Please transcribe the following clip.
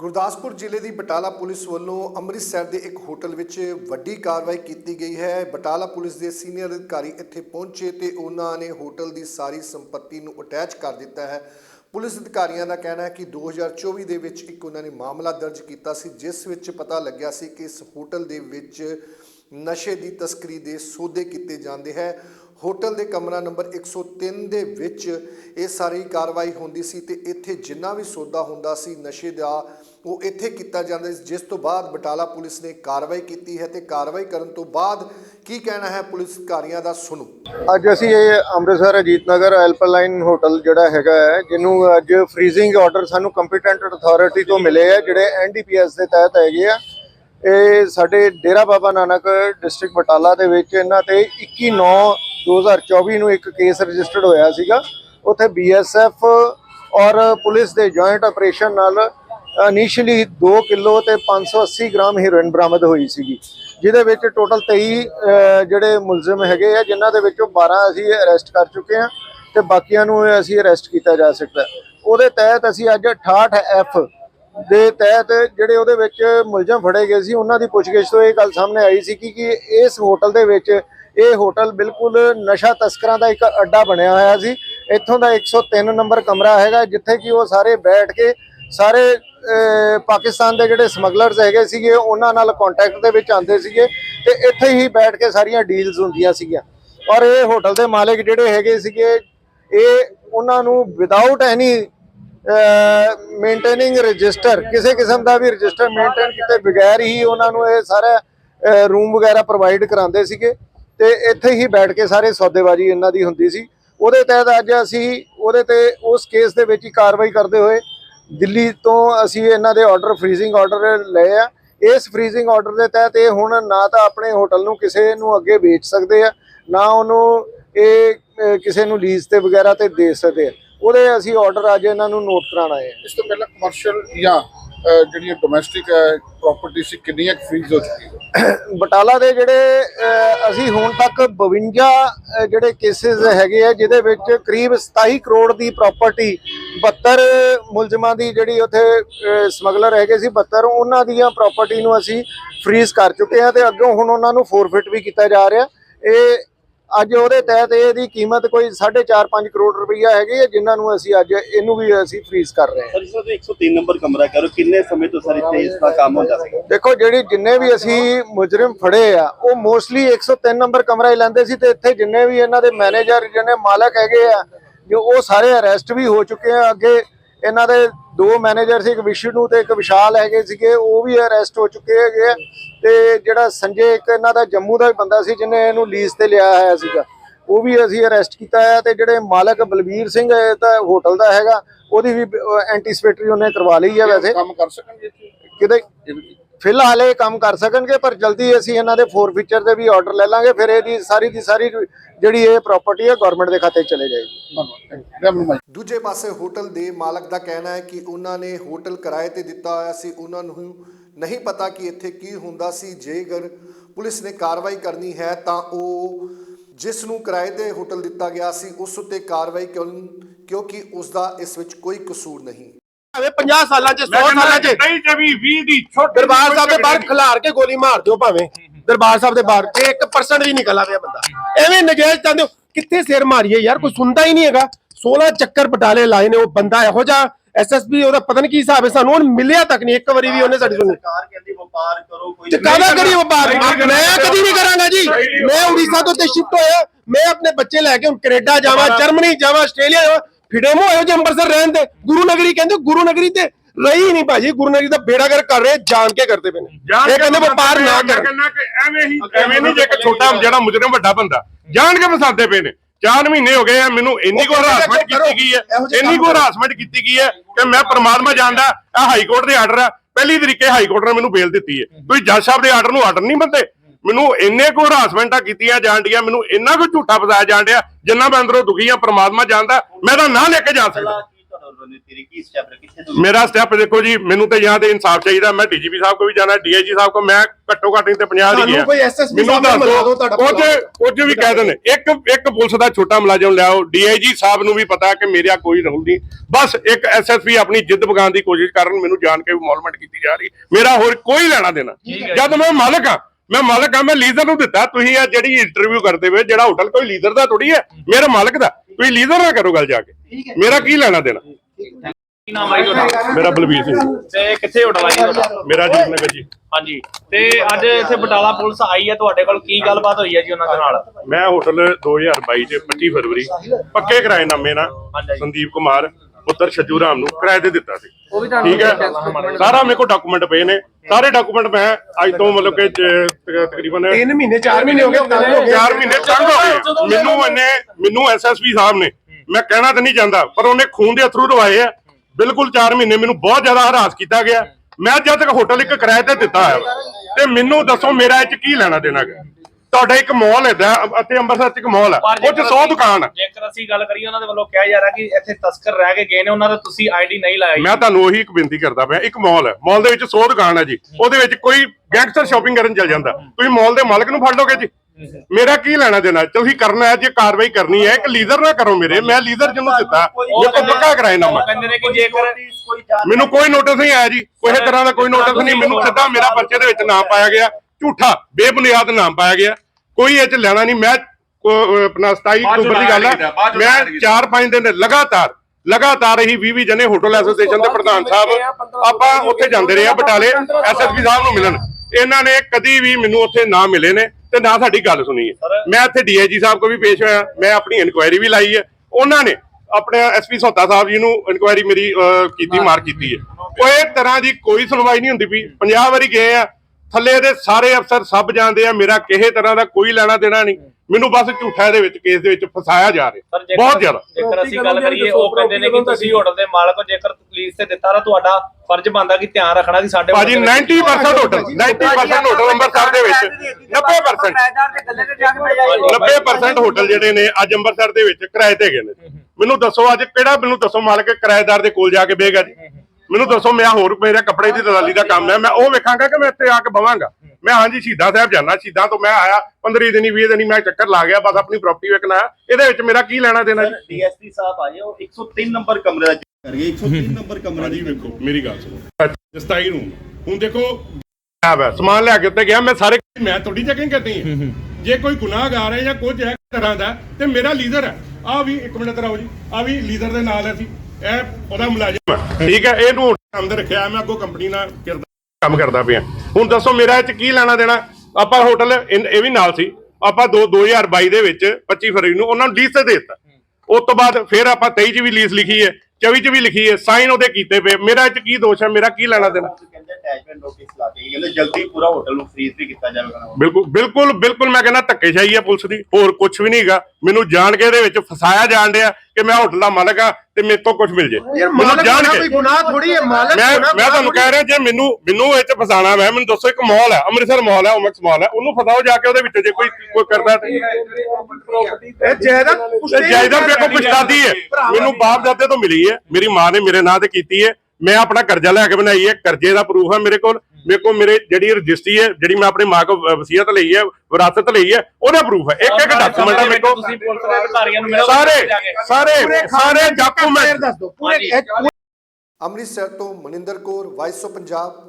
ਗੁਰਦਾਸਪੁਰ ਜ਼ਿਲ੍ਹੇ ਦੀ ਬਟਾਲਾ ਪੁਲਿਸ ਵੱਲੋਂ ਅੰਮ੍ਰਿਤਸਰ ਦੇ ਇੱਕ ਹੋਟਲ ਵਿੱਚ ਵੱਡੀ ਕਾਰਵਾਈ ਕੀਤੀ ਗਈ ਹੈ। ਬਟਾਲਾ ਪੁਲਿਸ ਦੇ ਸੀਨੀਅਰ ਅਧਿਕਾਰੀ ਇੱਥੇ ਪਹੁੰਚੇ ਤੇ ਉਹਨਾਂ ਨੇ ਹੋਟਲ ਦੀ ਸਾਰੀ ਸੰਪਤੀ ਨੂੰ ਅਟੈਚ ਕਰ ਦਿੱਤਾ ਹੈ। ਪੁਲਿਸ ਅਧਿਕਾਰੀਆਂ ਦਾ ਕਹਿਣਾ ਹੈ ਕਿ 2024 ਦੇ ਵਿੱਚ ਇੱਕ ਉਹਨਾਂ ਨੇ ਮਾਮਲਾ ਦਰਜ ਕੀਤਾ ਸੀ, ਜਿਸ ਵਿੱਚ ਪਤਾ ਲੱਗਿਆ ਸੀ ਕਿ ਇਸ ਹੋਟਲ ਦੇ ਵਿੱਚ ਨਸ਼ੇ ਦੀ ਤਸਕਰੀ ਦੇ ਸੌਦੇ ਕੀਤੇ ਜਾਂਦੇ ਹੈ। ਹੋਟਲ ਦੇ ਕਮਰਾ ਨੰਬਰ 103 ਦੇ ਵਿੱਚ ਇਹ ਸਾਰੀ ਕਾਰਵਾਈ ਹੁੰਦੀ ਸੀ ਤੇ ਇੱਥੇ ਜਿੰਨਾ ਵੀ ਸੌਦਾ ਹੁੰਦਾ ਸੀ, ਨਸ਼ੇ ਦਾ ਉਹ ਇੱਥੇ ਕੀਤਾ ਜਾਂਦਾ ਸੀ, ਜਿਸ ਤੋਂ ਬਾਅਦ ਬਟਾਲਾ ਪੁਲਿਸ ਨੇ ਕਾਰਵਾਈ ਕੀਤੀ ਹੈ ਤੇ ਕਾਰਵਾਈ ਕਰਨ ਤੋਂ ਬਾਅਦ ਕੀ ਕਹਿਣਾ ਹੈ ਪੁਲਿਸ ਅਧਿਕਾਰੀਆਂ ਦਾ ਸੁਣੋ। ਅੱਜ ਅਸੀਂ ਇਹ ਅੰਮ੍ਰਿਤਸਰ ਅਜੀਤ ਨਗਰ ਐਲਪਲਾਈਨ ਹੋਟਲ ਜਿਹੜਾ ਹੈਗਾ ਹੈ, ਜਿਹਨੂੰ ਅੱਜ ਫ੍ਰੀਜ਼ਿੰਗ ਆਰਡਰ ਸਾਨੂੰ ਕੰਪੀਟੈਂਟ ਅਥਾਰਟੀ ਤੋਂ ਮਿਲੇ ਆ ਜਿਹੜੇ ਐਨਡੀਪੀਐਸ ਦੇ ਤਹਿਤ ਹੈਗੇ ਆ। ਇਹ ਸਾਡੇ ਡੇਰਾ ਬਾਬਾ ਨਾਨਕ ਡਿਸਟ੍ਰਿਕਟ ਬਟਾਲਾ ਦੇ ਵਿੱਚ ਇਹਨਾਂ ਤੇ 21 9 2024 ਨੂੰ ਇੱਕ ਕੇਸ ਰਜਿਸਟਰਡ ਹੋਇਆ ਸੀਗਾ। ਉੱਥੇ ਬੀਐਸਐਫ ਔਰ ਪੁਲਿਸ ਦੇ ਜੁਆਇੰਟ ਆਪਰੇਸ਼ਨ ਨਾਲ ਇਨੀਸ਼ੀਅਲੀ 2 ਕਿਲੋ ਤੇ 580 ਗ੍ਰਾਮ ਹੀਰੋਇਨ ਬਰਾਮਦ ਹੋਈ ਸੀਗੀ। ਜਿਹਦੇ ਵਿੱਚ ਟੋਟਲ 23 ਜਿਹੜੇ ਮੁਲਜ਼ਮ ਹੈਗੇ ਆ, ਜਿਨ੍ਹਾਂ ਦੇ ਵਿੱਚੋਂ 12 ਅਸੀਂ ਅਰੈਸਟ ਕਰ ਚੁੱਕੇ ਹਾਂ ਤੇ ਬਾਕੀਆਂ ਨੂੰ ਅਸੀਂ ਅਰੈਸਟ ਕੀਤਾ ਜਾ ਸਕਦਾ। ਉਹਦੇ ਤਹਿਤ ਅਸੀਂ ਅੱਜ 68 ਐਫ ਦੇ ਤਹਿਤ ਜਿਹੜੇ ਉਹਦੇ ਵਿੱਚ ਮੁਲਜ਼ਮ ਫੜੇ ਗਏ ਸੀ, ਉਹਨਾਂ ਦੀ ਪੁੱਛਗਿੱਛ ਤੋਂ ਇਹ ਗੱਲ ਸਾਹਮਣੇ ਆਈ ਸੀ ਕਿ ਕਿ ਇਸ ਹੋਟਲ ਦੇ ਵਿੱਚ ਇਹ ਹੋਟਲ ਬਿਲਕੁਲ ਨਸ਼ਾ ਤਸਕਰਾਂ ਦਾ ਇੱਕ ਅੱਡਾ ਬਣਿਆ ਹੋਇਆ ਸੀ। ਇੱਥੋਂ ਦਾ 103 ਨੰਬਰ ਕਮਰਾ ਹੈਗਾ, ਜਿੱਥੇ ਕਿ ਉਹ ਸਾਰੇ ਬੈਠ ਕੇ ਸਾਰੇ ਪਾਕਿਸਤਾਨ ਦੇ ਜਿਹੜੇ ਸਮਗਲਰਸ ਹੈਗੇ ਸੀਗੇ, ਉਹਨਾਂ ਨਾਲ ਕੰਟੈਕਟ ਦੇ ਵਿੱਚ ਆਉਂਦੇ ਸੀਗੇ ਤੇ ਇੱਥੇ ਹੀ ਬੈਠ ਕੇ ਸਾਰੀਆਂ ਡੀਲਸ ਹੁੰਦੀਆਂ ਸੀਗੀਆਂ। ਔਰ ਇਹ ਹੋਟਲ ਦੇ ਮਾਲਕ ਜਿਹੜੇ ਹੈਗੇ ਸੀਗੇ, ਇਹ ਉਹਨਾਂ ਨੂੰ ਵਿਦਆਊਟ ਐਨੀ ਮੇਨਟੇਨਿੰਗ ਰਜਿਸਟਰ ਕਿਸੇ ਕਿਸਮ ਦਾ ਵੀ ਰਜਿਸਟਰ ਮੇਨਟੇਨ ਕੀਤੇ ਬਗੈਰ ਹੀ ਉਹਨਾਂ ਨੂੰ ਇਹ ਸਾਰਾ ਰੂਮ ਵਗੈਰਾ ਪ੍ਰੋਵਾਈਡ ਕਰਾਉਂਦੇ ਸੀਗੇ। ਤੇ ਇੱਥੇ ਹੀ ਬੈਠ ਕੇ ਸਾਰੇ ਸੌਦੇਬਾਜ਼ੀ ਇਹਨਾਂ ਦੀ ਹੁੰਦੀ ਸੀ। ਉਹਦੇ ਤਹਿਤ ਅੱਜ ਅਸੀਂ ਉਹਦੇ ਤੇ ਉਸ ਕੇਸ ਦੇ ਵਿੱਚ ਹੀ ਕਾਰਵਾਈ ਕਰਦੇ ਹੋਏ ਦਿੱਲੀ ਤੋਂ ਅਸੀਂ ਇਹਨਾਂ ਦੇ ਆਰਡਰ ਫ੍ਰੀਜ਼ਿੰਗ ਆਰਡਰ ਲਏ ਆ। ਇਸ ਫ੍ਰੀਜ਼ਿੰਗ ਆਰਡਰ ਦੇ ਤਹਿਤ ਇਹ ਹੁਣ ਨਾ ਤਾਂ ਆਪਣੇ ਹੋਟਲ ਨੂੰ ਕਿਸੇ ਨੂੰ ਅੱਗੇ ਵੇਚ ਸਕਦੇ ਆ, ਨਾ ਉਹਨੂੰ ਇਹ ਕਿਸੇ ਨੂੰ ਲੀਜ਼ ਤੇ ਵਗੈਰਾ ਤੇ ਦੇ ਸਕਦੇ ਆ। ਉਹਦੇ ਅਸੀਂ ਆਰਡਰ ਅੱਜ ਇਹਨਾਂ ਨੂੰ ਨੋਟ ਆਏ ਆ ਇਸ ਤੋਂ ਪਹਿਲਾਂ ਕਮਰਸ਼ੀਅਲ ਜਾਂ ਜਿਹੜੀਆਂ ਡੋਮੈਸਟਿਕ ਪ੍ਰਾਪਰਟੀ ਸੀ ਕਿੰਨੀਆਂ ਫ੍ਰੀਜ਼ ਹੋ ਚੁੱਕੀ ਹੈ ਬਟਾਲਾ ਦੇ ਜਿਹੜੇ ਅਸੀਂ ਹੁਣ ਤੱਕ 52 ਅਹ, ਜਿਹੜੇ ਕੇਸਿਸ ਹੈਗੇ ਆ ਜਿਹਦੇ ਵਿੱਚ ਕਰੀਬ 27 ਕਰੋੜ ਦੀ ਪ੍ਰਾਪਰਟੀ 72 ਮੁਲਜ਼ਮਾਂ ਦੀ ਜਿਹੜੀ ਉੱਥੇ ਸਮਗਲਰ ਹੈਗੇ ਸੀ 72 ਉਹਨਾਂ ਦੀਆਂ ਪ੍ਰਾਪਰਟੀ ਨੂੰ ਅਸੀਂ ਫ੍ਰੀਜ਼ ਕਰ ਚੁੱਕੇ ਆ ਤੇ ਅੱਗੋਂ ਹੁਣ ਉਹਨਾਂ ਨੂੰ ਫੋਰਫਿਟ ਵੀ ਕੀਤਾ ਜਾ ਰਿਹਾ। ਇਹ ਅੱਜ ਉਹਦੇ ਤਹਿਤ ਇਹਦੀ ਕੀਮਤ ਕੋਈ 4.5 ਕਰੋੜ ਰੁਪਈਆ ਹੈਗੀ ਹੈ ਜਿਨ੍ਹਾਂ ਨੂੰ ਅਸੀਂ ਅੱਜ ਇਹਨੂੰ ਵੀ ਅਸੀਂ ਫ੍ਰੀਜ਼ ਕਰ ਰਹੇ ਹਾਂ। ਸਰ ਇਸ ਦਾ 103 ਨੰਬਰ ਕਮਰਾ ਕਰੋ ਕਿੰਨੇ ਸਮੇਂ ਤੋਂ ਸਰ ਇੱਥੇ ਇਸ ਦਾ ਕੰਮ ਹੁੰਦਾ ਸੀ ਦੇਖੋ ਜਿਹੜੀ ਜਿੰਨੇ ਵੀ ਅਸੀਂ ਮੁਜਰਮ ਫੜੇ ਆ ਉਹ ਮੋਸਟਲੀ 103 ਨੰਬਰ ਕਮਰਾ ਹੀ ਲੈਂਦੇ ਸੀ ਤੇ ਇੱਥੇ ਜਿੰਨੇ ਵੀ ਇਹਨਾਂ ਦੇ ਮੈਨੇਜਰ ਜਿਹਨੇ ਮਾਲਕ ਹੈਗੇ ਆ ਜੋ ਉਹ ਸਾਰੇ ਅਰੈਸਟ ਵੀ ਹੋ ਚੁੱਕੇ ਆ ਅੱਗੇ। ਇਹਨਾਂ ਦੇ ਦੋ ਮੈਨੇਜਰ ਸੀ ਇੱਕ ਵਿਸ਼ਨੂੰ ਤੇ ਇੱਕ ਵਿਸ਼ਾਲ ਹੈਗੇ ਸੀਗੇ ਉਹ ਵੀ ਅਰੈਸਟ ਹੋ ਚੁੱਕੇ ਹੈਗੇ ਆ। ਤੇ ਜਿਹੜਾ ਸੰਜੇ ਇੱਕ ਇਹਨਾਂ ਦਾ ਜੰਮੂ ਦਾ ਹੀ ਬੰਦਾ ਸੀ ਜਿਹਨੇ ਇਹਨੂੰ ਲੀਜ਼ ਤੇ ਲਿਆ ਹੋਇਆ ਸੀਗਾ। ਉਹ ਵੀ ਅਸੀਂ ਅਰੈਸਟ ਕੀਤਾ ਹੈ ਤੇ ਜਿਹੜੇ ਮਾਲਕ ਬਲਬੀਰ ਸਿੰਘ ਹੈ ਤਾਂ ਹੋਟਲ ਦਾ ਹੈਗਾ ਉਹਦੀ ਵੀ ਐਂਟੀਸਪੇਟਰੀ ਉਹਨੇ ਕਰਵਾ ਲਈ ਹੈ ਵੈਸੇ। ਕੰਮ ਕਰ ਸਕਣਗੇ ਕਿਤੇ ਫਿਲਹਾਲ ਇਹ ਕੰਮ ਕਰ ਸਕਣਗੇ ਪਰ ਜਲਦੀ ਅਸੀਂ ਇਹਨਾਂ ਦੇ ਫੋਰ ਫੀਚਰ ਦੇ ਵੀ ਆਰਡਰ ਲੈ ਲਾਂਗੇ ਫਿਰ ਇਹਦੀ ਸਾਰੀ ਦੀ ਸਾਰੀ ਜਿਹੜੀ ਇਹ ਪ੍ਰਾਪਰਟੀ ਹੈ ਗਵਰਨਮੈਂਟ ਦੇ ਖਾਤੇ ਚਲੇ ਜਾਏਗੀ। ਧੰਨਵਾਦ। ਦੂਜੇ ਪਾਸੇ ਹੋਟਲ ਦੇ ਮਾਲਕ ਦਾ ਕਹਿਣਾ ਹੈ ਕਿ ਉਹਨਾਂ ਨੇ ਹੋਟਲ ਕਿਰਾਏ ਤੇ ਦਿੱਤਾ ਹੋਇਆ ਸੀ। ਉਹਨਾਂ ਨੂੰ ਨਹੀਂ ਪਤਾ ਕਿ ਇੱਥੇ ਕੀ ਹੁੰਦਾ ਸੀ। ਜੇਕਰ ਪੁਲਿਸ ਨੇ ਕਾਰਵਾਈ ਕਰਨੀ ਹੈ ਤਾਂ ਉਹ ਜਿਸ ਨੂੰ ਕਿਰਾਏ ਤੇ ਹੋਟਲ ਦਿੱਤਾ ਗਿਆ ਸੀ ਉਸ ਉੱਤੇ ਕਾਰਵਾਈ ਕਰਨ ਕਿਉਂਕਿ ਉਸ ਦਾ ਇਸ ਵਿੱਚ ਕੋਈ ਕਸੂਰ ਨਹੀਂ। ਭਾਵੇਂ 50 ਸਾਲਾਂ ਚ 100 ਸਾਲਾਂ ਚ। ਨਹੀਂ ਜਵੀ 20 ਦੀ ਛੋਟੀ ਦਰਬਾਰ ਸਾਹਿਬ ਦੇ ਬਾਹਰ ਖਿਲਾਰ ਕੇ ਗੋਲੀ ਮਾਰ ਦਿਓ ਭਾਵੇਂ। ਦਰਬਾਰ ਸਾਹਿਬ ਦੇ ਬਾਹਰ। ਤੇ 1% ਵੀ ਨਿਕਲ ਆਵੇ ਬੰਦਾ। ਐਵੇਂ ਨਜਾਇਜ਼ ਚਾਹੁੰਦੇ ਹੋ। ਕਿੱਥੇ ਸਿਰ ਮਾਰੀਏ ਯਾਰ? ਕੋਈ ਸੁਣਦਾ ਹੀ ਨਹੀਂ ਹੈਗਾ। 16 ਚੱਕਰ ਬਟਾਲੇ ਲਾਏ ਨੇ ਉਹ ਬੰਦਾ ਇਹੋ ਜਿਹਾ। ਐਸਐਸਪੀ ਉਹਦਾ ਪਤਾ ਨਹੀਂ ਕੀ ਹਿਸਾਬ ਹੈ। ਸਾਨੂੰ ਹੁਣ ਮਿਲਿਆ ਤੱਕ ਨਹੀਂ। ਇੱਕ ਵਾਰੀ ਵੀ ਉਹਨੇ ਸਾਡੀ ਸੁਣੀ। ਸਰਕਾਰ ਕਹਿੰਦੀ ਵਪਾਰ ਕਰੋ ਕੋਈ ਤੇ ਕਾਹਦਾ ਕਰੀ ਵਪਾਰ? ਮੈਂ ਕਦੀ ਨਹੀਂ ਕਰਾਂਗਾ ਜੀ। ਮੈਂ ਉੜੀਸਾ ਤੋਂ ਤੇ ਸ਼ਿਫਟ ਹੋਇਆ। ਮੈਂ ਆਪਣੇ ਬੱਚੇ ਲੈ ਕੇ ਹੁਣ ਕੈਨੇਡਾ ਜਾਵਾਂ ਜਰਮਨੀ ਜਾਵਾਂ ਆਸਟ੍ਰੇਲੀਆ ਜਾਵਾਂ। ਫਿੜੇ ਮੋ ਇਹੋ ਜਿਹੇ ਅੰਮ੍ਰਿਤਸਰ ਰਹਿਣ ਦੇ। ਗੁਰੂ ਨਗਰੀ ਕਹਿੰਦੇ ਗੁਰੂ ਨਗਰੀ ਤੇ ਰਹੀ ਨਹੀਂ ਭਾਜੀ। ਗੁਰੂ ਨਗਰੀ ਦਾ ਬੇੜਾ ਕਰ ਕਰ ਰਹੇ ਜਾਣ ਕੇ ਕਰਦੇ ਪਏ ਨੇ। ਇਹ ਕਹਿੰਦੇ ਵਪਾਰ ਨਾ ਕਰ। ਕਹਿੰਦਾ ਕਿ ਐਵੇਂ ਹੀ ਐਵੇਂ ਨਹੀਂ ਜੇ ਇੱਕ ਛੋਟਾ ਜਿਹੜਾ ਮੁਜਰਮ ਵੱਡਾ ਬੰਦਾ ਜਾਣ ਕੇ ਫਸਾਦੇ ਪਏ ਨੇ। 4 ਮਹੀਨੇ ਹੋ ਗਏ ਆ ਮੈਨੂੰ ਇੰਨੀ ਕੋ ਹਰਾਸਮੈਂਟ ਕੀਤੀ ਗਈ ਹੈ। ਇੰਨੀ ਕੋ ਹਰਾਸਮੈਂਟ ਕੀਤੀ ਗਈ ਹੈ ਕਿ ਮੈਂ ਪ੍ਰਮਾਤਮਾ ਜਾਣਦਾ ਇਹ ਹਾਈ ਕੋਰਟ ਦੇ ਆਰਡਰ ਆ। ਪਹਿਲੀ ਤਰੀਕੇ ਹਾਈ ਕੋਰਟ ਨੇ ਮੈਨੂੰ ਬੇਲ ਦਿੱਤੀ ਹੈ। ਤੁਸੀਂ ਜੱਜ ਸਾਹਿਬ ਦੇ ਆਰਡਰ ਨੂੰ ਆਰਡਰ ਨਹੀਂ ਮੰਨਦੇ? ਮੈਨੂੰ ਇੰਨੇ ਕੋ ਹਰਾਸਮੈਂਟਾਂ ਕੀਤੀਆਂ ਜਾਣ ਡੀਆਂ ਮੈਨੂੰ ਇੰਨਾ ਕੋ ਝੂਠਾ ਫਸਾਇਆ ਜਾਣ ਡਿਆ ਜਿੰਨਾ ਮੈਂ ਅੰਦਰੋਂ ਦੁਖੀ ਆ ਪ੍ਰਮਾਤਮਾ ਜਾਣਦਾ ਮੈਂ ਤਾਂ ਨਾ ਲੈ ਕੇ ਜਾ ਸਕਦਾ। ਮੇਰਾ ਸਟੈਪ ਦੇਖੋ ਜੀ ਮੈਨੂੰ ਤੇ ਜਾਂ ਤੇ ਇਨਸਾਫ ਚਾਹੀਦਾ ਮੈਂ ਡੀਜੀਪੀ ਸਾਹਿਬ ਕੋ ਵੀ ਜਾਣਾ ਡੀਆਈਜੀ ਸਾਹਿਬ ਕੋ ਮੈਂ ਘੱਟੋ ਘੱਟ ਨਹੀਂ ਤੇ 50 ਦੀ ਗਿਆ ਮੈਨੂੰ ਦੱਸ ਨੂੰ ਮਿਲਾ ਦਿਓ, ਦਿਓ ਤੁਹਾਡਾ ਕੁਝ। ਕੁਝ ਵੀ ਕਹਿ ਦੇਣ ਇੱਕ ਇੱਕ ਪੁਲਿਸ ਦਾ ਛੋਟਾ ਮੁਲਾਜ਼ਮ ਲਿਆਓ ਡੀਆਈਜੀ ਸਾਹਿਬ ਨੂੰ ਵੀ ਪਤਾ ਕਿ ਮੇਰਾ ਕੋਈ ਰੋਲ ਨਹੀਂ। ਬਸ ਇੱਕ ਐਸਐਸਪੀ ਆਪਣੀ ਜਿੱਦ ਬਗਾਉਣ ਦੀ ਕੋਸ਼ਿਸ਼ ਕਰਨ ਮੈਨੂੰ ਜਾਣ ਕੇ ਇਨਵੋਲਵਮੈਂਟ ਕੀਤੀ ਜਾ ਰਹੀ। ਮੇਰਾ ਹੋਰ ਕੋਈ ਲੈਣਾ ਦੇਣਾ। ਜਦ ਮੈਂ ਮਾਲਕ ਆ ਮੈਂ ਮਾਲਕ ਆ ਮੈਂ ਲੀਡਰ ਨੂੰ ਦਿੱਤਾ ਤੁਸੀਂ ਆ ਜਿਹੜੀ ਇੰਟਰਵਿਊ ਕਰਦੇ ਵੇ ਜਿਹੜਾ ਹੋਟਲ ਕੋਈ ਲੀਡਰ ਦਾ ਥੋੜੀ ਹੈ ਮੇਰੇ ਮਾਲਕ ਦਾ ਤੁਸੀਂ ਲੀਡਰ ਨਾਲ ਕਰੋ ਗੱਲ ਜਾ ਕੇ। ਮੇਰਾ ਕੀ ਲੈਣਾ ਦੇਣਾ? ਕੀ ਨਾਮ ਹੈ ਜੀ ਤੁਹਾਡਾ? ਮੇਰਾ ਬਲਵੀਰ ਸਿੰਘ। ਤੇ ਕਿੱਥੇ ਹੋਟਲ ਜੀ ਤੁਹਾਡਾ? ਮੇਰਾ ਜੀਤਨਗਰ ਜੀ। ਹਾਂਜੀ। ਤੇ ਅੱਜ ਇੱਥੇ ਬਟਾਲਾ ਪੁਲਿਸ ਆਈ ਹੈ ਤੁਹਾਡੇ ਕੋਲ ਕੀ ਗੱਲਬਾਤ ਹੋਈ ਹੈ ਜੀ ਉਹਨਾਂ ਦੇ ਨਾਲ? ਮੈਂ ਹੋਟਲ 2022 ਚ 25 ਫਰਵਰੀ ਪੱਕੇ ਕਿਰਾਏ ਨਾਮੇ ਨਾਲ। ਸੰਦੀਪ ਕੁਮਾਰ ਪੁੱਤਰ ਛੱਜੂ ਰਾਮ ਨੂੰ ਕਿਰਾਏ ਤੇ ਦਿੱਤਾ ਸੀ। ਠੀਕ ਹੈ? ਸਾਰਾ ਮੇਰੇ ਕੋਲ ਡਾਕੂਮੈਂਟ ਪਏ ਨੇ। ਸਾਰੇ ਡਾਕੂਮੈਂਟ ਮੈਂ ਅੱਜ ਤੋਂ ਮਤਲਬ ਕਿ ਤਕਰੀਬਨ 3 ਮਹੀਨੇ 4 ਮਹੀਨੇ ਹੋ ਗਏ ਤੰਗ ਹੋ ਗਏ ਚਾਰ ਮਹੀਨੇ ਚੰਗ ਹੋ ਗਏ। ਮੈਨੂੰ ਇਹਨੇ ਮੈਨੂੰ ਐਸਐਸਪੀ ਸਾਹਿਬ ਨੇ ਮੈਂ ਕਹਿਣਾ ਤਾਂ ਨਹੀਂ ਚਾਹੁੰਦਾ ਪਰ ਉਹਨੇ ਖੂਨ ਦੇ ਅਥਰੂ ਰਵਾਏ ਆ। ਬਿਲਕੁਲ 4 ਮਹੀਨੇ ਮੈਨੂੰ ਬਹੁਤ ਜ਼ਿਆਦਾ ਹਰਾਸ ਕੀਤਾ ਗਿਆ। ਮੈਂ ਜਦ ਤੱਕ ਹੋਟਲ ਇੱਕ ਕਿਰਾਏ ਤੇ ਦਿੱਤਾ ਵਾ। ਤੇ ਮੈਨੂੰ ਦੱਸੋ ਮੇਰਾ ਇਹ ਚ ਕੀ ਲੈਣਾ ਦੇਣਾ ਗਾ ਤੁਹਾਡਾ ਇੱਕ ਮਾਲ ਹੈ ਅਤੇ ਅੰਮ੍ਰਿਤਸਰ ਚ ਇੱਕ ਮਾਲ ਹੈ। ਉਹ ਚ ਜੇਕਰ 100 ਅਸੀਂ- ਦੁਕਾਨ ਹੈ। ਜੇਕਰ ਅਸੀਂ ਗੱਲ ਕਰੀਏ ਉਹਨਾਂ ਦੇ ਵੱਲੋਂ ਕਿਹਾ ਜਾ ਰਿਹਾ ਕਿ ਇੱਥੇ ਤਸਕਰ ਰਹਿ ਕੇ ਗਏ ਨੇ ਉਹਨਾਂ ਦਾ ਤੁਸੀਂ ਆਈਡੀ ਨਹੀਂ ਲਾਇਆ। ਮੈਂ ਤੁਹਾਨੂੰ ਉਹੀ ਇੱਕ ਬੇਨਤੀ ਕਰਦਾ ਪਿਆ ਇੱਕ ਮਾਲ ਹੈ। ਮਾਲ ਦੇ ਵਿੱਚ 100 ਦੁਕਾਨ ਹੈ ਜੀ। ਉਹਦੇ ਵਿੱਚ ਕੋਈ ਗੈਂਗਸਟਰ ਸ਼ਾਪਿੰਗ ਕਰਨ ਚੱਲ ਜਾਂਦਾ। ਤੁਸੀਂ ਮਾਲ ਦੇ ਮਾਲਕ ਨੂੰ ਫੜ ਲੋਗੇ ਜੀ। ਮੇਰਾ ਕੀ ਲੈਣਾ ਦੇਣਾ? ਤੁਸੀਂ ਕਰਨਾ ਹੈ ਜੇ ਕਾਰਵਾਈ ਕਰਨੀ ਹੈ ਇੱਕ ਲੀਡਰ ਨਾ ਕਰੋ ਮੇਰੇ। ਮੈਂ ਲੀਡਰ ਜਿਹਨੂੰ ਦਿੱਤਾ। ਮੇਰੇ ਕੋਲ ਪੱਕਾ ਕਰਾਏ ਨਾ ਉਹ ਕਹਿੰਦੇ ਨੇ ਕਿ ਜੇਕਰ ਮੈਨੂੰ ਕੋਈ ਨੋਟਿਸ ਨਹੀਂ ਆਇਆ ਜੀ। ਕੋਈ ਤਰ੍ਹਾਂ ਦਾ ਕੋਈ ਨੋਟਿਸ ਨਹੀਂ। ਮੈਨੂੰ ਸਿੱਧਾ ਮੇਰਾ ਪਰਚੇ ਦੇ ਵਿੱਚ ਨਾਮ ਪਾਇਆ ਗਿਆ। ਝੂਠਾ ਬੇਬੁਨਿਆਦ ਨਾਮ ਪਾਇਆ ਗਿਆ। ਕੋਈ ਇਹ ਚ ਲੈਣਾ ਨਹੀਂ। ਮੈਂ ਕੋ- ਅਹ ਆਪਣਾ 27 ਅਕਤੂਬਰ ਦੀ ਗੱਲ ਹੈ ਮੈਂ 4-5 ਦਿਨ ਲਗਾਤਾਰ ਲਗਾਤਾਰ ਹੀ 20 ਜਣੇ ਹੋਟਲ ਐਸੋਸੀਏਸ਼ਨ ਦੇ ਪ੍ਰਧਾਨ ਸਾਹਿਬ ਆਪਾਂ ਉੱਥੇ ਜਾਂਦੇ ਰਹੇ ਆ ਬਟਾਲੇ। ਐਸਐਸਪੀ ਸਾਹਿਬ ਨੂੰ ਮਿਲਣ। ਇਹਨਾਂ ਨੇ ਕਦੀ ਵੀ ਮੈਨੂੰ ਉੱਥੇ ਨਾ ਮਿਲੇ ਨੇ ਤੇ ਨਾ ਸਾਡੀ ਗੱਲ ਸੁਣੀ ਹੈ। ਮੈਂ ਇੱਥੇ ਡੀਆਈਜੀ ਸਾਹਿਬ ਕੋ ਵੀ ਪੇਸ਼ ਹੋਇਆ। ਮੈਂ ਆਪਣੀ ਇਨਕੁਆਇਰੀ ਵੀ ਲਾਈ ਹੈ। ਉਹਨਾਂ ਨੇ ਆਪਣੇ ਐਸਪੀ ਸੋਤਾ ਸਾਹਿਬ ਜੀ ਨੂੰ ਇਨਕੁਆਇਰੀ ਮੇਰੀ ਅਹ, ਕੀਤੀ ਮਾਰ ਕੀਤੀ ਹੈ। ਕੋਈ ਤਰ੍ਹਾਂ ਦੀ ਕੋਈ ਸੁਣਵਾਈ ਨਹੀਂ ਹੁੰਦੀ ਪਈ। 50 ਵਾਰੀ ਗਏ ਆ। ਥੱਲੇ ਦੇ ਸਾਰੇ ਅਫਸਰ ਸਭ ਜਾਣਦੇ ਆ ਮੇਰਾ ਕਿਸੇ ਤਰ੍ਹਾਂ ਦਾ ਕੋਈ ਲੈਣਾ ਦੇਣਾ ਨਹੀਂ। ਮੈਨੂੰ ਬਸ ਝੂਠਾ ਇਹਦੇ ਵਿੱਚ ਕੇਸ ਦੇ ਵਿੱਚ ਫਸਾਇਆ ਜਾ ਰਿਹਾ। ਬਹੁਤ ਜ਼ਿਆਦਾ। ਜੇਕਰ ਅਸੀਂ ਗੱਲ ਕਰੀਏ ਉਹ ਕਹਿੰਦੇ ਨੇ ਕਿ ਤੁਸੀਂ ਹੋਟਲ ਦੇ ਮਾਲਕ ਹੋ ਜੇਕਰ ਪੁਲਿਸ ਤੇ ਦਿੱਤਾ ਤਾਂ ਤੁਹਾਡਾ ਫਰਜ਼ ਬਣਦਾ ਕਿ ਧਿਆਨ ਰੱਖਣਾ ਕਿ ਸਾਡੇ ਭਾਜੀ ਹੋਟਲ ਦੇ ਵਿੱਚ 90% ਹੋਟਲ 90% ਹੋਟਲ ਅੰਮ੍ਰਿਤਸਰ ਦੇ ਵਿੱਚ 90% 90% ਹੋਟਲ ਜਿਹੜੇ ਨੇ ਅੱਜ ਅੰਮ੍ਰਿਤਸਰ ਦੇ ਵਿੱਚ ਕਿਰਾਏ ਤੇ ਹੈਗੇ ਨੇ। ਮੈਨੂੰ ਦੱਸੋ ਅੱਜ ਕਿਹੜਾ ਮੈਨੂੰ ਦੱਸੋ ਮਾਲਕ ਕਿਰਾਏਦਾਰ ਦੇ ਕੋਲ ਜਾ ਕੇ ਬੇਗਾ ਜੀ। ਮੈਨੂੰ ਦੱਸੋ ਮੈਂ ਹੋਰ ਮੇਰਾ ਕੱਪੜੇ ਦੀ ਦਲਾਲੀ ਦਾ ਕੰਮ ਹੈ ਮੈਂ ਉਹ ਵੇਖਾਂਗਾ ਕਿ ਮੈਂ ਇੱਥੇ ਆ ਕੇ ਬਵਾਂਗਾ। ਮੈਂ ਹਾਂਜੀ ਸ਼ਹੀਦਾਂ ਸਾਹਿਬ ਜਾਣਾ ਸ਼ਹੀਦਾਂ ਤੋਂ ਮੈਂ ਆਇਆ 15 ਦਿਨੀ 20 ਦਿਨੀ ਮੈਂ ਚੱਕਰ ਲਾ ਗਿਆ ਬਸ ਆਪਣੀ ਪ੍ਰਾਪਰਟੀ ਵੇਖਣਾ ਹੈ। ਇਹਦੇ ਵਿੱਚ ਮੇਰਾ ਕੀ ਲੈਣਾ ਦੇਣਾ ਜੀ? ਡੀਐਸਪੀ ਸਾਹਿਬ ਆਏ ਉਹ 103 ਨੰਬਰ ਕਮਰੇ ਦਾ ਕਰ ਗਏ 103 ਨੰਬਰ ਕਮਰਾ ਜੀ ਵੇਖੋ ਮੇਰੀ ਗੱਲ ਸੁਣੋ। ਜਸਤਾਈ ਨੂੰ ਹੁਣ ਦੇਖੋ ਆ ਵਾ ਸਮਾਨ ਲੈ ਕੇ ਉੱਤੇ ਗਿਆ ਮੈਂ ਸਾਰੇ ਮੈਂ ਤੁਹਾਡੀ ਚੈਕਿੰਗ ਕਰਨੀ ਹੈ। ਜੇ ਕੋਈ ਗੁਨਾਹਗਾਰ ਹੈ ਜਾਂ ਕੁਝ ਹੈ ਤਰ੍ਹਾਂ ਦਾ ਤੇ ਮੇਰਾ ਲੀਡਰ ਹੈ। ਆ ਵੀ ਇੱਕ ਮਿੰਟ ਕਰਾਓ ਜੀ। ਆ ਵੀ ਲੀਡਰ ਦੇ ਨਾਲ ਹੈ ਸੀ ਇਹ ਉਹਦਾ ਮੁਲਾਜ਼ਮ ਹੈ ਠੀਕ ਹੈ ਇਹਨੂੰ ਤੇ ਰੱਖਿਆ ਮੈਂ ਅੱਗੋਂ ਕੰਪਨੀ ਨਾਲ ਕਿਰਦਾ ਕੰਮ ਕਰਦਾ ਪਿਆ। ਹੁਣ ਦੱਸੋ ਮੇਰਾ ਇਹ ਚ ਕੀ ਲੈਣਾ ਦੇਣਾ? ਆਪਾਂ ਹੋਟਲ ਇਨ- ਇਹ ਵੀ ਨਾਲ ਸੀ। ਆਪਾਂ 2 2022 ਦੇ ਵਿੱਚ 25 ਫਰਵਰੀ ਨੂੰ ਉਹਨਾਂ ਨੂੰ ਲੀਜ਼ ਤੇ ਦੇ ਦਿੱਤਾ। ਉਸ ਤੋਂ ਬਾਅਦ ਫਿਰ ਆਪਾਂ 23 ਚ ਵੀ ਲੀਜ਼ ਲਿਖੀ ਹੈ 24 ਚ ਵੀ ਲਿਖੀ ਹੈ ਸਾਈਨ ਉਹਦੇ ਕੀਤੇ ਪਏ। ਮੇਰਾ ਇਹ ਚ ਕੀ ਦੋਸ਼ ਹੈ ਮੇਰਾ ਕੀ ਲੈਣਾ ਦੇਣਾ? ਕਹਿੰਦੇ ਅਟੈਚਮੈਂਟ ਨੋਟਿਸ ਲਾ ਕੇ ਕਹਿੰਦੇ ਜਲਦੀ ਪੂਰਾ ਹੋਟਲ ਨੂੰ ਫ੍ਰੀਜ਼ ਵੀ ਕੀਤਾ ਜਾਵੇਗਾ ਬਿਲਕੁਲ ਬਿਲਕੁਲ ਬਿਲਕੁਲ ਮੈਂ ਕਹਿੰਦਾ ਧੱਕੇਸ਼ਾਹੀ ਹੈ ਪੁਲਿਸ ਦੀ ਹੋਰ ਕੁਝ ਵੀ ਨਹੀਂਗਾ ਮੈਨੂੰ ਜਾਣ ਕੇ ਇਹਦੇ ਵਿੱਚ ਫਸਾਇਆ ਜਾਣ ਡਿਆ। ਕਿ ਮੈਂ ਹੋਟਲ ਦਾ ਮਾਲਕ ਆ ਤੇ ਮੇਰੇ ਤੋਂ ਕੁਝ ਮਿਲ ਜੇ। ਮੈਨੂੰ ਜਾਣ ਕੇ। ਕੋਈ ਗੁਨਾਹ ਥੋੜੀ ਹੈ ਮਾਲਕ ਮੈਂ ਮੈਂ ਤੁਹਾਨੂੰ ਕਹਿ ਰਿਹਾ ਜੇ ਮੈਨੂੰ ਮੈਨੂੰ ਇਹ ਚ ਫਸਾਣਾ ਮੈਂ ਮੈਨੂੰ ਦੱਸੋ ਇੱਕ ਮਾਲ ਹੈ ਅੰਮ੍ਰਿਤਸਰ ਮਾਲ ਹੈ ਓਮੈਕਸ ਮਾਲ ਹੈ ਉਹਨੂੰ ਫਸਾਓ ਜਾ ਕੇ ਉਹਦੇ ਵਿੱਚ ਜੇ ਕੋਈ ਕੋਈ ਕਰਦਾ ਤੇ। ਇਹ ਜਾਇਦਾਦ ਜਾਇਦਾਦ ਵੇਖੋ ਪੁਛਤਾਦੀ ਹੈ। ਮੈਨੂੰ ਬਾਪ ਦਾਦੇ ਤੋਂ ਮਿਲੀ ਹੈ ਮੇਰੀ ਮਾਂ ਨੇ ਮੇਰੇ ਨਾਂ ਤੇ ਕੀਤੀ ਹੈ। ਮੈਂ ਆਪਣਾ ਕਰਜ਼ਾ ਲੈ ਕੇ ਬਣਾਈ ਹੈ ਕਰਜ਼ੇ ਦਾ ਪ੍ਰੂਫ ਹੈ ਮੇਰੇ ਕੋਲ। ਮੇਰੇ ਕੋਲ ਮੇਰੇ ਜਿਹੜੀ ਰਜਿਸਟਰੀ ਹੈ ਜਿਹੜੀ ਮੈਂ ਆਪਣੇ ਮਾਂ ਵਸੀਅਤ ਲਈ ਹੈ ਵਿਰਾਸਤ ਲਈ ਹੈ ਉਹਦਾ ਪ੍ਰੂਫ ਹੈ। ਇੱਕ ਇੱਕ ਡਾਕੂਮੈਂਟ ਹੈ ਮੇਰੇ ਕੋਲ। ਤੁਸੀਂ ਪੁਲਿਸ ਦੇ ਅਧਿਕਾਰੀਆਂ ਨੂੰ ਮਿਲੋ ਸਾਰੇ। ਸਾਰੇ ਸਾਰੇ ਡਾਕੂਮੈਂਟ ਦੱਸ ਦਿਓ ਪੂਰੇ ਹਾਂਜੀ। ਇੱਕ ਅੰਮ੍ਰਿਤਸਰ ਤੋਂ ਮਨਿੰਦਰ ਕੌਰ ਵਾਇਸ ਆਫ ਪੰਜਾਬ